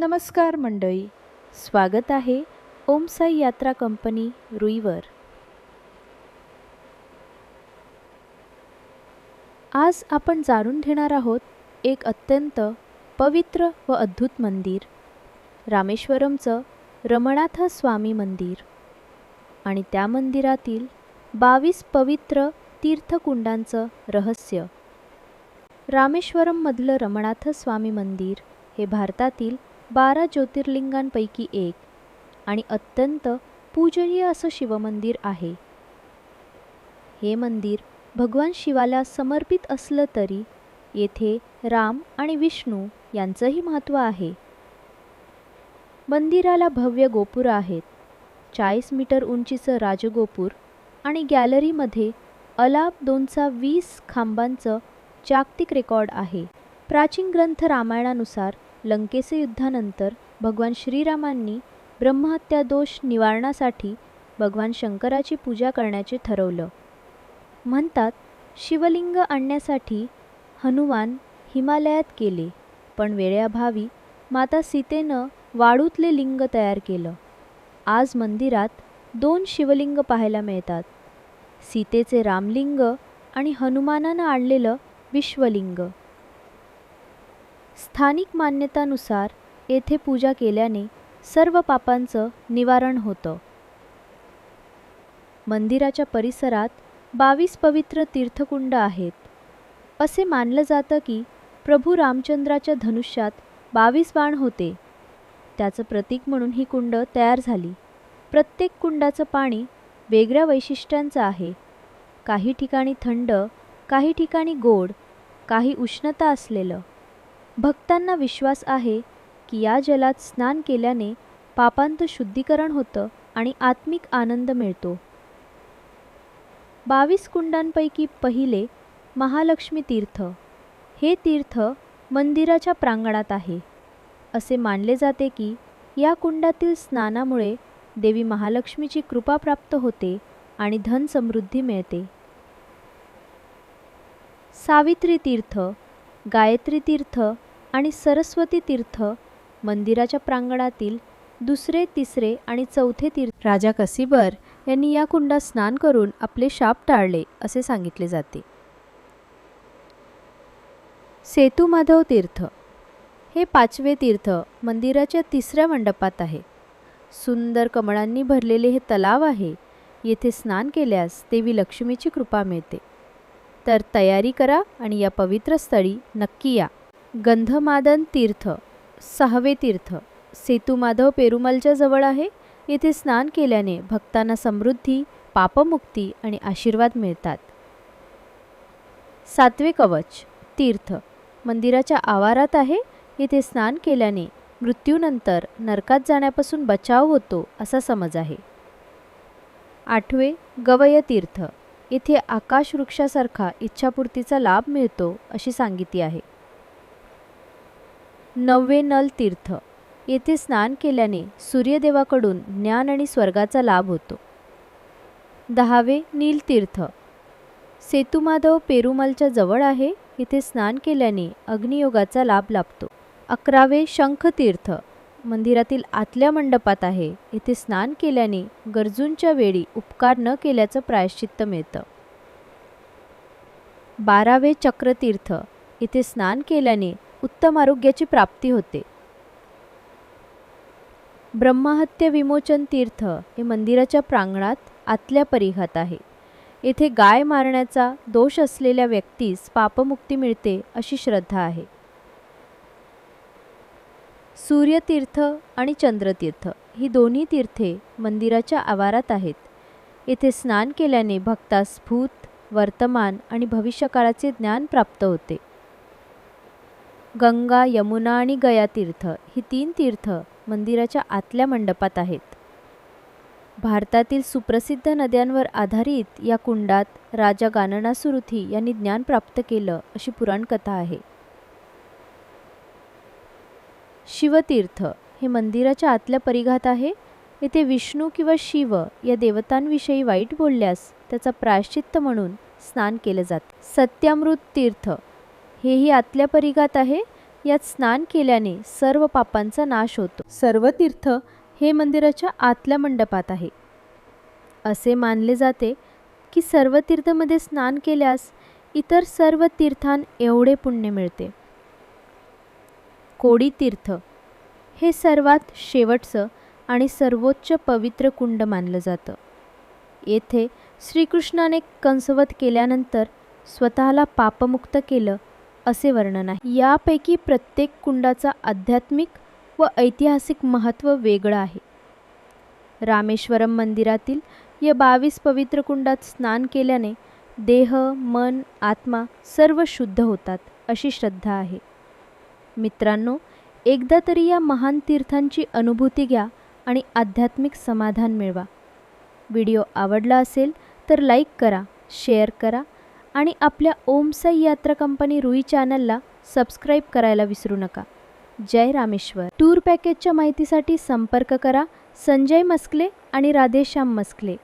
नमस्कार मंडळी. स्वागत आहे ओमसाई यात्रा कंपनी रुईवर. आज आपण जाणून घेणार आहोत एक अत्यंत पवित्र व अद्भुत मंदिर रामेश्वरमचं रमणाथ स्वामी मंदिर. आणि त्या मंदिरातील बावीस पवित्र तीर्थकुंडांचं रहस्य. रामेश्वरममधलं रमणाथ स्वामी मंदिर हे भारतातील बारा ज्योतिर्लिंगांपैकी एक आणि अत्यंत पूजनीय असं शिवमंदिर आहे. हे मंदिर भगवान शिवाला समर्पित असलं तरी येथे राम आणि विष्णू यांचंही महत्त्व आहे. मंदिराला भव्य गोपुर आहेत. चाळीस मीटर उंचीचं राजगोपूर आणि गॅलरीमध्ये अलाप दोनचा वीस खांबांचं जागतिक रेकॉर्ड आहे. प्राचीन ग्रंथ रामायणानुसार लंकेचे युद्धानंतर भगवान श्रीरामांनी ब्रह्महत्या दोष निवारणासाठी भगवान शंकराची पूजा करण्याचे ठरवलं. म्हणतात शिवलिंग आणण्यासाठी हनुमान हिमालयात गेले पण वेळेअभावी माता सीतेनं वाळूतले लिंग तयार केलं. आज मंदिरात दोन शिवलिंग पाहायला मिळतात. सीतेचे रामलिंग आणि हनुमानानं आणलेलं विश्वलिंग. स्थानिक मान्यतानुसार येथे पूजा केल्याने सर्व पापांचं निवारण होतं. मंदिराच्या परिसरात बावीस पवित्र तीर्थकुंड आहेत. असे मानलं जातं की प्रभू रामचंद्राच्या धनुष्यात बावीस बाण होते. त्याचं प्रतीक म्हणून ही कुंड तयार झाली. प्रत्येक कुंडाचं पाणी वेगळ्या वैशिष्ट्यांचं आहे. काही ठिकाणी थंड काही ठिकाणी गोड काही उष्णता असलेलं. भक्तांना विश्वास आहे की या जलात स्नान केल्याने पापांचं शुद्धीकरण होतं आणि आत्मिक आनंद मिळतो. बावीस कुंडांपैकी पहिले महालक्ष्मी तीर्थ. हे तीर्थ मंदिराच्या प्रांगणात आहे. असे मानले जाते की या कुंडातील स्नानामुळे देवी महालक्ष्मीची कृपा प्राप्त होते आणि धन समृद्धी मिळते. सावित्री तीर्थ गायत्री तीर्थ आणि सरस्वती तीर्थ मंदिराच्या प्रांगणातील दुसरे तिसरे आणि चौथे तीर्थ राजा कसिबर यांनी या कुंडात स्नान करून आपले शाप टाळले असे सांगितले जाते. सेतुमाधव तीर्थ हे पाचवे तीर्थ मंदिराच्या तिसऱ्या मंडपात आहे. सुंदर कमळांनी भरलेले हे तलाव आहे. येथे स्नान केल्यास देवी लक्ष्मीची कृपा मिळते. तर तयारी करा आणि या पवित्र स्थळी नक्की या. गंधमादन तीर्थ सहावे तीर्थ. सेतुमाधव पेरुमलच्या जवळ आहे. येथे स्नान केल्याने भक्तांना समृद्धी पापमुक्ती आणि आशीर्वाद मिळतात. सातवे कवच तीर्थ. मंदिराच्या आवारात आहे. येथे स्नान केल्याने मृत्यूनंतर नरकात जाण्यापासून बचाव होतो असा समज आहे. आठवे गवय तीर्थ. येथे आकाश वृक्षासारखा इच्छापूर्तीचा लाभ मिळतो अशी सांगितली आहे. नववे नल तीर्थ. येथे स्नान केल्याने सूर्यदेवाकडून ज्ञान आणि स्वर्गाचा लाभ होतो. दहावे नीलतीर्थ सेतुमाधव पेरुमलच्या जवळ आहे. इथे स्नान केल्याने अग्नियोगाचा लाभ लाभतो. अकरावे शंखतीर्थ मंदिरातील आतल्या मंडपात आहे. इथे स्नान केल्याने गरजूंच्या वेळी उपकार न केल्याचं प्रायश्चित्त मिळतं. बारावे चक्रतीर्थ इथे स्नान केल्याने उत्तम आरोग्याची प्राप्ती होते. ब्रह्महत्य विमोचन तीर्थ हे मंदिराच्या प्रांगणात आतल्या परिघात आहे. येथे गाय मारण्याचा दोष असलेल्या व्यक्तीस पापमुक्ती मिळते अशी श्रद्धा आहे. सूर्यतीर्थ आणि चंद्रतीर्थ ही दोन्ही तीर्थे मंदिराच्या आवारात आहेत. येथे स्नान केल्याने भक्तास भूत वर्तमान आणि भविष्यकाळाचे ज्ञान प्राप्त होते. गंगा यमुना आणि गया तीर्थ ही तीन तीर्थ मंदिराच्या आतल्या मंडपात आहेत. भारतातील सुप्रसिद्ध नद्यांवर आधारित या कुंडात राजा गाननासुरुथी यांनी ज्ञान प्राप्त केलं अशी पुराणकथा आहे. शिवतीर्थ हे मंदिराच्या आतल्या परिघात आहे. येथे विष्णू किंवा शिव या देवतांविषयी वाईट बोलल्यास त्याचा प्रायश्चित्त म्हणून स्नान केलं जाते. सत्यामृत तीर्थ हेही आतल्या परिघात आहे. यात स्नान केल्याने सर्व पापांचा नाश होतो. सर्व तीर्थ हे मंदिराच्या आतल्या मंडपात आहे. असे मानले जाते की सर्व तीर्थमध्ये स्नान केल्यास इतर सर्व तीर्थां एवढे पुण्य मिळते. कोडी तीर्थ हे सर्वात शेवटचं आणि सर्वोच्च पवित्र कुंड मानलं जातं. येथे श्रीकृष्णाने कंसवध केल्यानंतर स्वतःला पापमुक्त केलं असे वर्णन आहे. यापैकी प्रत्येक कुंडाचा आध्यात्मिक व ऐतिहासिक महत्त्व वेगळं आहे. रामेश्वरम मंदिरातील या बावीस पवित्र कुंडात स्नान केल्याने देह मन आत्मा सर्व शुद्ध होतात अशी श्रद्धा आहे. मित्रांनो एकदा तरी या महान तीर्थांची अनुभूती घ्या आणि आध्यात्मिक समाधान मिळवा. व्हिडिओ आवडला असेल तर लाईक करा शेअर करा आणि आपल्या ओमसाई यात्रा कंपनी रुई चॅनलला सबस्क्राईब करायला विसरू नका. जय रामेश्वर. टूर पॅकेजच्या माहितीसाठी संपर्क करा. संजय मस्कले आणि राधेश्याम मस्कले.